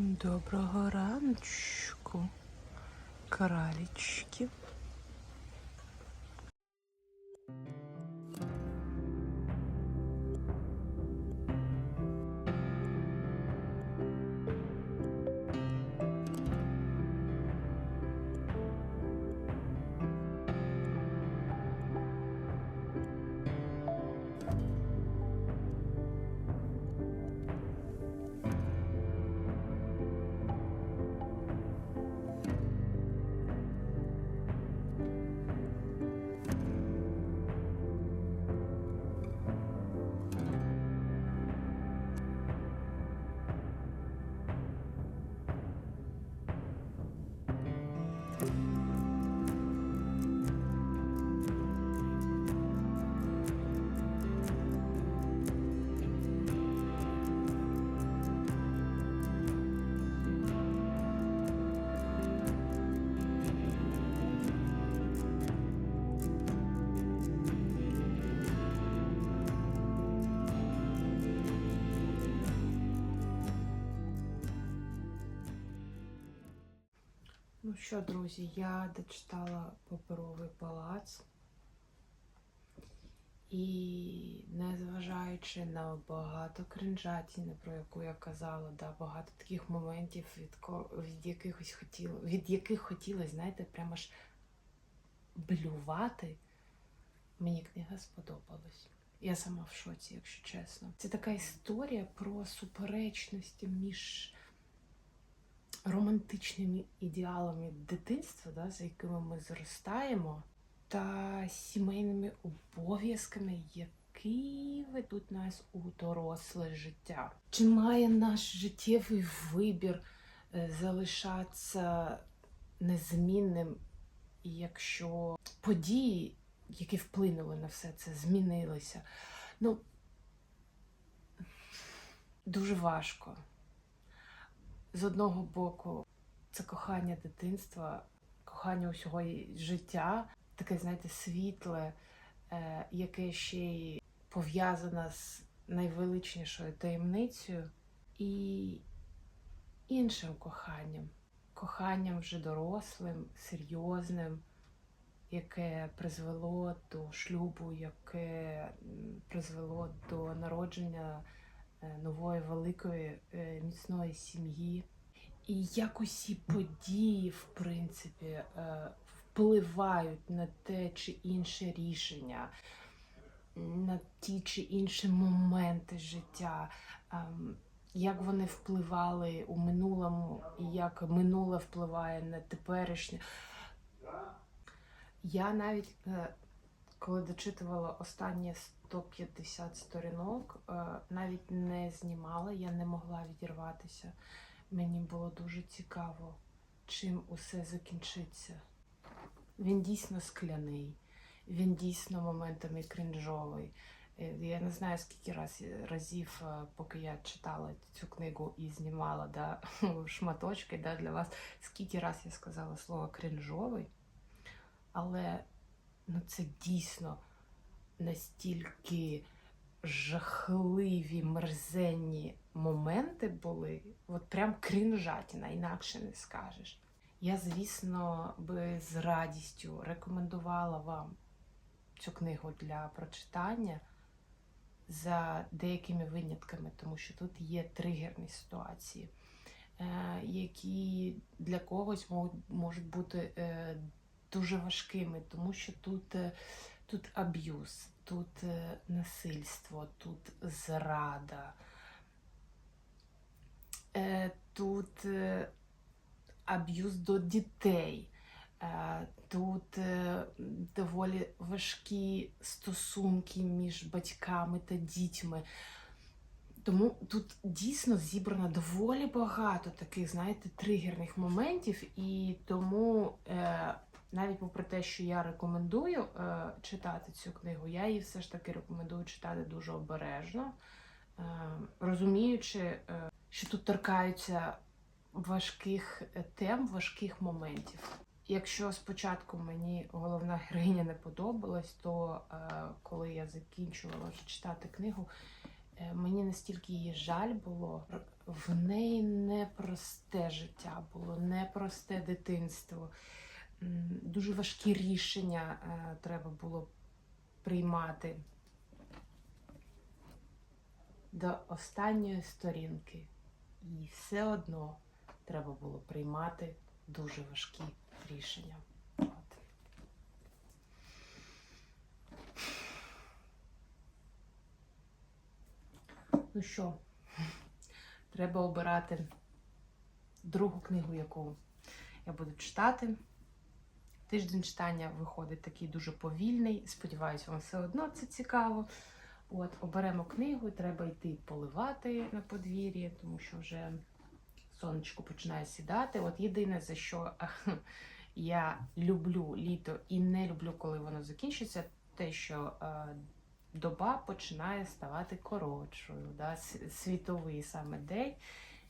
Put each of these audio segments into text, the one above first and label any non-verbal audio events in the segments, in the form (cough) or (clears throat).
Доброго раночку, кралечки. Ну що, друзі, я дочитала паперовий палац. І незважаючи на багато кринжатіни, про яку я казала, да, багато таких моментів, від, ко- від якихось хотіло, від яких хотілося, знаєте, прямо ж блювати, мені книга сподобалась. Я сама в шоці, якщо чесно. Це така історія про суперечності між романтичними ідеалами дитинства, да, за якими ми зростаємо, та сімейними обов'язками, які ведуть нас у доросле життя. Чи має наш життєвий вибір е, залишатися незмінним, якщо події, які вплинули на все це, змінилися? Ну, дуже важко з одного боку, це кохання дитинства, кохання усього життя, таке, знаєте, світле, е, яке ще й пов'язане з найвеличнішою таємницею, і іншим коханням, коханням вже дорослим, серйозним, яке призвело до шлюбу, яке призвело до народження нової великої е, міцної сім'ї. І як усі події, в принципі, е, впливають на те чи інше рішення, на ті чи інші моменти життя, ем, як вони впливали у минулому, і як минуле впливає на теперішнє. Я навіть е, коли дочитувала останні 150 сторінок, е, навіть не знімала, я не могла відірватися. Мені було дуже цікаво, чим усе закінчиться. Він дійсно скляний, він дійсно моментами крінжовий. Е, Я не знаю, скільки раз, разів, е, поки я читала цю книгу і знімала да, (laughs) шматочки да, для вас, скільки раз я сказала слово крінжовий, але ну, це дійсно настільки жахливі, мерзенні моменти були, от прям крінжатіна, інакше не скажеш. Я, звісно, би з радістю рекомендувала вам цю книгу для прочитання за деякими винятками, тому що тут є тригерні ситуації, е, які для когось можуть, бути е, дуже важкими, тому що тут, е, тут аб'юз, тут е, насильство, тут зрада, е, тут аб'юз до дітей. Тут доволі важкі стосунки між батьками та дітьми. Тому тут дійсно зібрано доволі багато таких, знаєте, тригерних моментів, і тому навіть попри те, що я рекомендую е, читати цю книгу, я її все ж таки рекомендую читати дуже обережно, е, розуміючи, е, що тут торкаються важких тем, важких моментів. Якщо спочатку мені головна героїня не подобалась, то е, коли я закінчувала читати книгу, е, мені настільки її жаль було, в неї непросте життя було, непросте дитинство. Дуже важкі рішення е, треба було приймати до останньої сторінки. І все одно треба було приймати дуже важкі рішення. От. Ну що, треба обирати другу книгу, яку я буду читати. Тиждень читання виходить такий дуже повільний. Сподіваюся, вам все одно це цікаво. От, оберемо книгу, треба йти поливати на подвір'ї, тому що вже сонечко починає сідати. От єдине, за що (laughs) я люблю літо і не люблю, коли воно закінчиться, те, що е, доба починає ставати коротшою. Да? Світовий саме день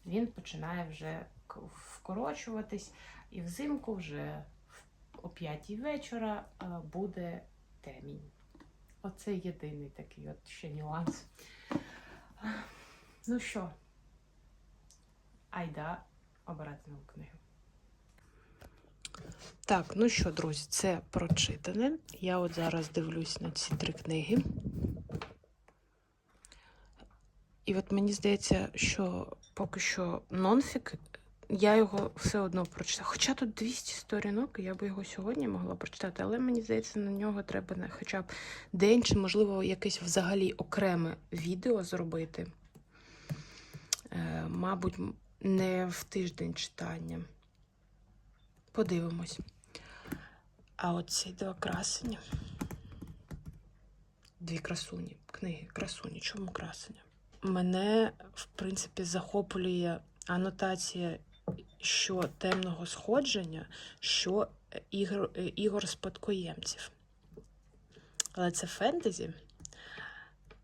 він починає вже вкорочуватись, і взимку вже о п'ятій вечора е, буде темінь. Оце єдиний такий от ще нюанс. Ну що, айда обирати нову книгу. Так, ну що, друзі, це прочитане. Я от зараз дивлюсь на ці три книги. І от мені здається, що поки що нонфік, я його все одно прочитаю. Хоча тут 200 сторінок, я би його сьогодні могла прочитати, але мені здається, на нього треба хоча б день, чи, можливо, якесь взагалі окреме відео зробити. Е, мабуть, не в тиждень читання. Подивимось. А от ці два красені. Дві красуні. Книги красуні. Чому красення? Мене, в принципі, захоплює анотація, що темного сходження, що ігор, е, ігор спадкоємців. Але це фентезі.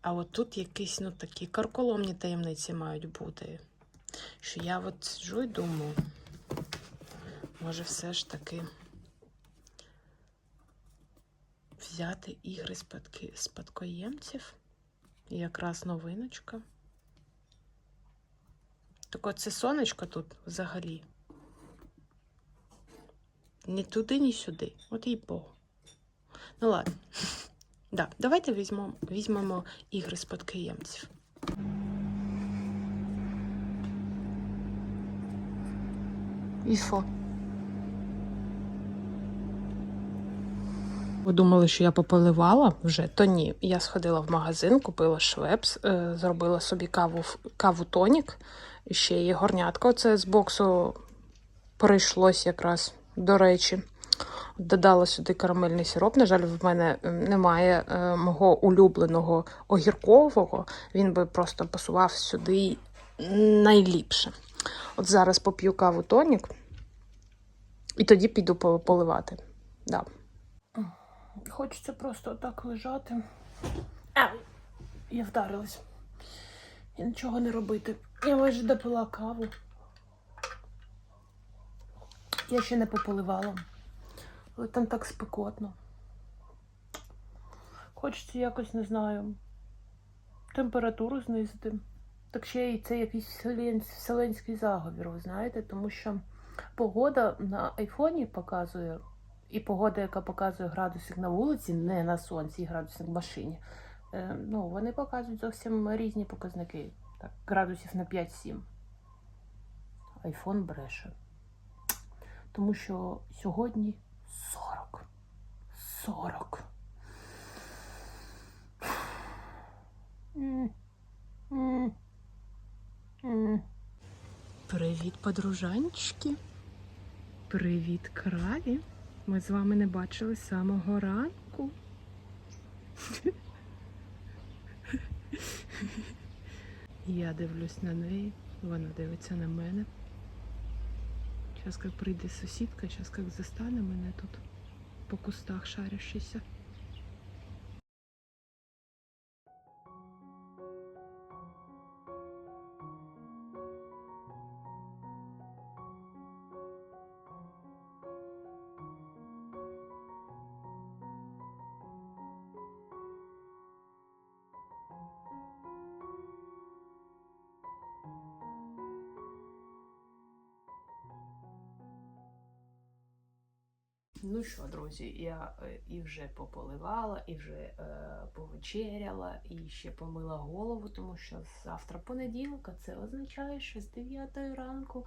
А от тут якісь ну, такі карколомні таємниці мають бути. Що я от сиджу і думаю, може, все ж таки взяти ігри спадки, спадкоємців. І якраз новиночка. Так оце сонечко тут взагалі. Ні туди, ні сюди. От їй Богу. Ну ладно. (laughs) Да, давайте візьмемо, візьмемо ігри спадкоємців. І? Ви думали, що я пополивала вже? То ні. Я сходила в магазин, купила швепс, е, зробила собі каву, каву тонік, ще є горнятка. Оце з боксу прийшлось якраз, до речі. Додала сюди карамельний сироп. На жаль, в мене е, немає е, мого улюбленого огіркового. Він би просто пасував сюди найліпше. От зараз поп'ю каву тонік, і тоді піду поливати. Да. Хочеться просто так лежати. А, я вдарилась. І нічого не робити. Я майже допила каву. Я ще не пополивала. Але там так спекотно. Хочеться якось, не знаю, температуру знизити. Так ще й це якийсь вселен- вселенський заговір, ви знаєте, тому що погода на айфоні показує, і погода, яка показує градусник на вулиці, не на сонці, і градусник в машині. Е, ну, вони показують зовсім різні показники. Так, градусів на 5-7. Айфон бреше. Тому що сьогодні 40. 40. М. М. М. Привіт, подружанчики. Привіт, краві. Ми з вами не бачили самого ранку. Я дивлюсь на неї, вона дивиться на мене. Зараз як прийде сусідка, зараз як застане мене тут по кустах шарящийся. Ну що, друзі, я е, і вже пополивала, і вже е, повечеряла, і ще помила голову, тому що завтра понеділок, а це означає, що з 9 ранку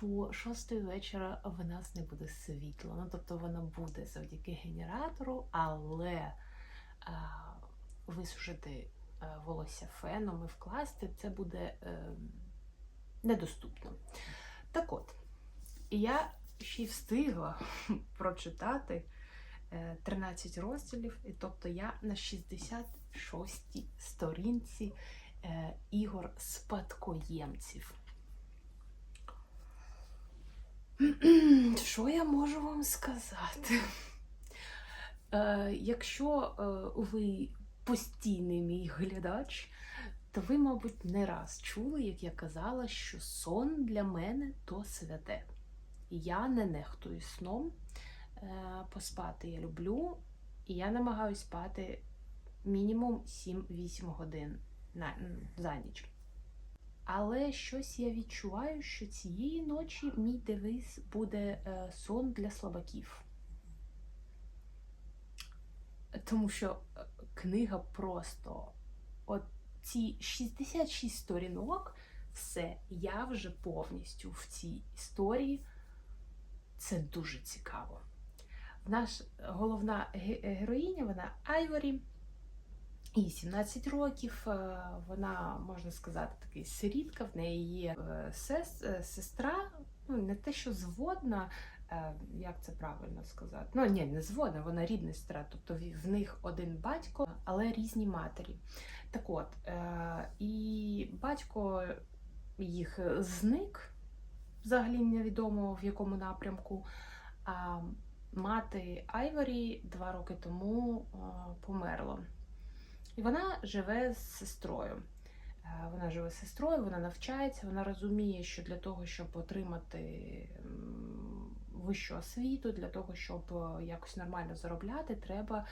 по 6 вечора в нас не буде світла. Ну, тобто воно буде завдяки генератору, але е, висушити е, волосся феном і вкласти це буде е, недоступно. Так от, я ще й встигла (laughs) прочитати е, 13 розділів, і тобто я на 66-й сторінці е, ігор спадкоємців. (clears throat) Що я можу вам сказати? Е, якщо е, ви постійний мій глядач, то ви, мабуть, не раз чули, як я казала, що сон для мене то святе. Я не нехтую сном. Е, Поспати я люблю, і я намагаюся спати мінімум 7-8 годин на, за ніч. Але щось я відчуваю, що цієї ночі мій девиз буде е, сон для слабаків. Тому що е, книга просто от ці 66 сторінок, все, я вже повністю в цій історії. Це дуже цікаво. Наш головна героїня, вона Айворі, їй 17 років. е, Вона, можна сказати, такий сирітка, в неї є е, е, сестра, ну не те, що зводна, як це правильно сказати? Ну ні, не зводна, вона рідна сестра, тобто в- них один батько, але різні матері. Так от, і батько їх зник, взагалі невідомо в якому напрямку. А мати Айворі два роки тому померла. І вона живе з сестрою. Вона живе з сестрою, вона навчається, вона розуміє, що для того, щоб отримати вищу освіту, для того, щоб е, якось нормально заробляти, треба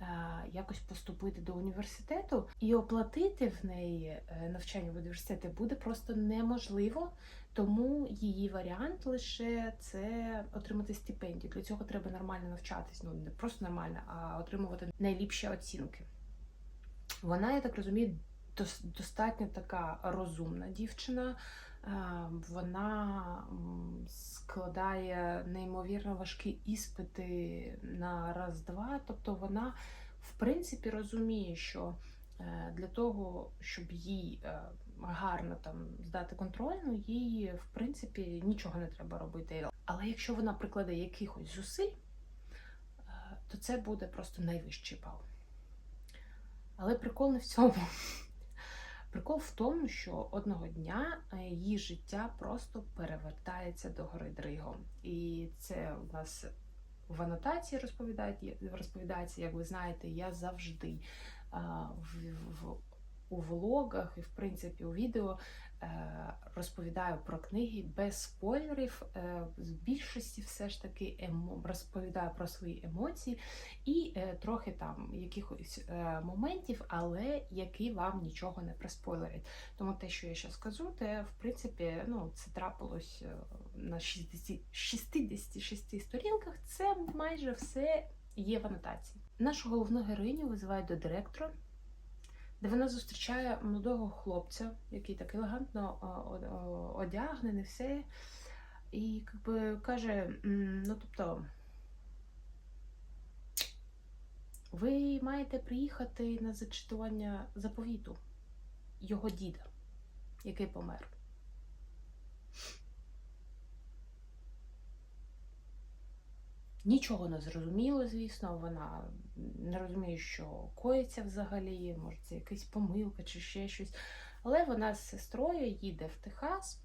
е, якось поступити до університету і оплатити в неї е, навчання в університеті буде просто неможливо. Тому її варіант лише це отримати стипендію. Для цього треба нормально навчатись. Ну не просто нормально, а отримувати найліпші оцінки. Вона, я так розумію, достатньо така розумна дівчина. Е, Вона складає неймовірно важкі іспити на раз-два. Тобто вона, в принципі, розуміє, що е, для того, щоб їй е, гарно там здати контрольну, їй, в принципі, нічого не треба робити. Але якщо вона прикладе якихось зусиль, е, то це буде просто найвищий бал. Але прикол не в цьому. Прикол в тому, що одного дня е, її життя просто перевертається до гори Дригом. І це у нас в анотації розповідається, як ви знаєте, я завжди в, в, у влогах і, в принципі, у відео е, розповідаю про книги без спойлерів. Е, з більшості все ж таки розповідаю про свої емоції і е, трохи там якихось е, моментів, але які вам нічого не приспойлерять. Тому те, що я зараз скажу, те в принципі ну, це трапилось е, на 60, 66 сторінках. Це майже все є в анотації. Нашу головну героїню визивають до директора, де вона зустрічає молодого хлопця, який так елегантно одягнений, все. І якби каже: ну тобто. Ви маєте приїхати на зачитування заповіту його діда, який помер. Нічого не зрозуміло, звісно, вона не розуміє, що коїться взагалі, може це якась помилка чи ще щось. Але вона з сестрою їде в Техас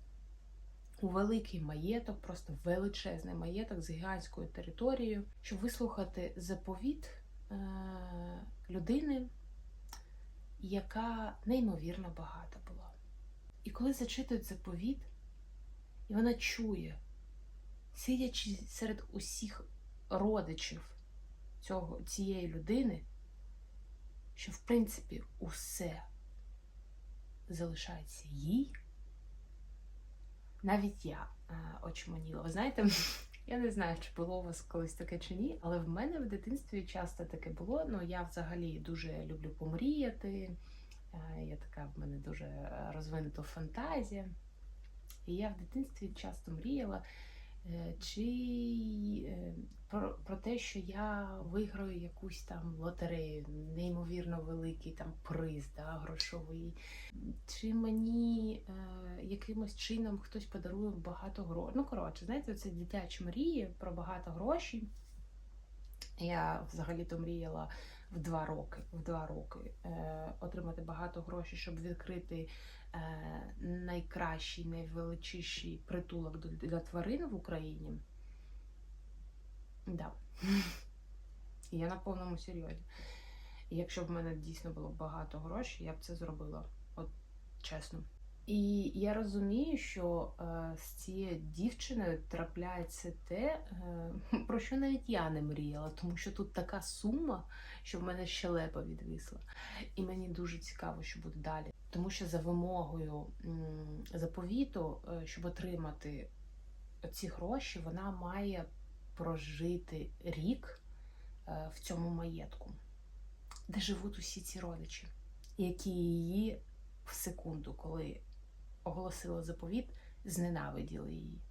у великий маєток, просто величезний маєток з гігантською територією, щоб вислухати заповіт е- людини, яка неймовірно багата була. І коли зачитують заповіт, і вона чує, сидячи серед усіх родичів цього, цієї людини, що в принципі усе залишається їй. Навіть я е, очманіла. Ви знаєте, (laughs) Я не знаю, чи було у вас колись таке чи ні, але в мене в дитинстві часто таке було. Ну я взагалі дуже люблю помріяти. Е, Я така в мене дуже е, розвинута фантазія. І я в дитинстві часто мріяла чи е, про, про те, що я виграю якусь там лотерею, неймовірно великий там приз, да, грошовий. Чи мені е, якимось чином хтось подарує багато грошей. Ну, коротше, знаєте, це дитячі мрії про багато грошей. Я взагалі-то мріяла в два роки, в два роки е, отримати багато грошей, щоб відкрити е, найкращий, найвеличіший притулок для тварин в Україні. Да. (laughs) Я на повному серйозі. І якщо б в мене дійсно було багато грошей, я б це зробила. От чесно. І я розумію, що е, з цією дівчиною трапляється те, е, (laughs) про що навіть я не мріяла, тому що тут така сума, що в мене щелепа відвисла. І мені дуже цікаво, що буде далі. Тому що за вимогою заповіту, е, щоб отримати ці гроші, вона має прожити рік в цьому маєтку, де живуть усі ці родичі, які її в секунду, коли оголосила заповіт, зненавиділи її.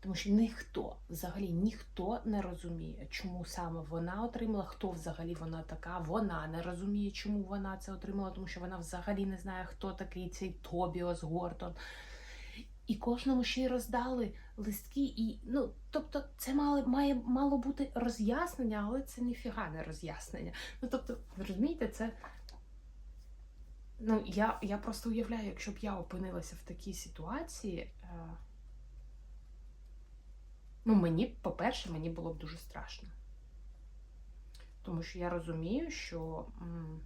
Тому що ніхто, взагалі ніхто не розуміє, чому саме вона отримала, хто взагалі вона така. Вона не розуміє, чому вона це отримала, тому що вона взагалі не знає, хто такий цей Тобіос Гортон. І кожному ще й роздали листки, і ну, тобто, це мало, має мало бути роз'яснення, але це ніфіга не роз'яснення. Ну тобто, розумієте, це. Ну, я, я просто уявляю, якщо б я опинилася в такій ситуації. Е... Ну, мені, по-перше, мені було б дуже страшно. Тому що я розумію, що м,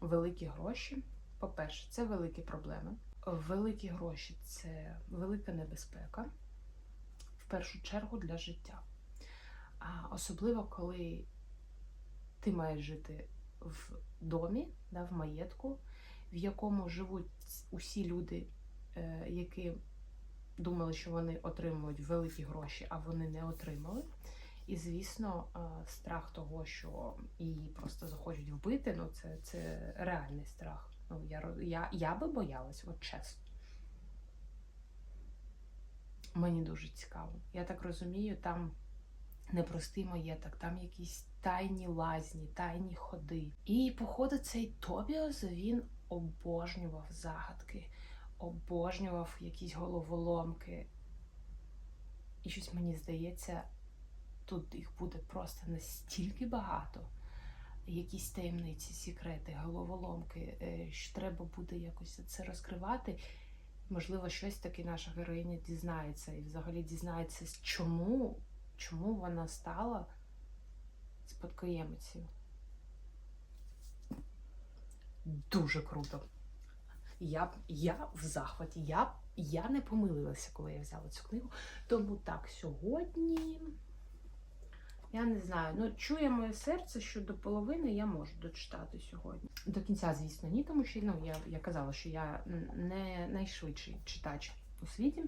великі гроші, по-перше, це великі проблеми. Великі гроші це велика небезпека, в першу чергу для життя. А особливо, коли ти маєш жити в домі, да, в маєтку, в якому живуть усі люди, е, які думали, що вони отримують великі гроші, а вони не отримали. І, звісно, е, страх того, що її просто захочуть вбити, ну це, це реальний страх. Ну, я, я, я би боялась, от чесно. Мені дуже цікаво. Я так розумію, там непростий маєток, там якісь тайні лазні, тайні ходи. І, походу, цей Тобіос він обожнював загадки, обожнював якісь головоломки. І щось мені здається, тут їх буде просто настільки багато. Якісь таємниці, секрети, головоломки, е, що треба буде якось це розкривати. Можливо, щось таки наша героїня дізнається і взагалі дізнається, чому, чому вона стала спадкоємицею. Дуже круто. Я, я в захваті. Я, я не помилилася, коли я взяла цю книгу. Тому так, сьогодні. Я не знаю. Ну, чує моє серце, що до половини я можу дочитати сьогодні. До кінця, звісно, ні, тому що ну, я, я казала, що я не найшвидший читач у світі,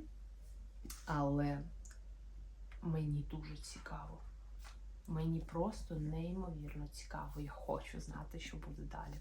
але мені дуже цікаво. Мені просто неймовірно цікаво. Я хочу знати, що буде далі.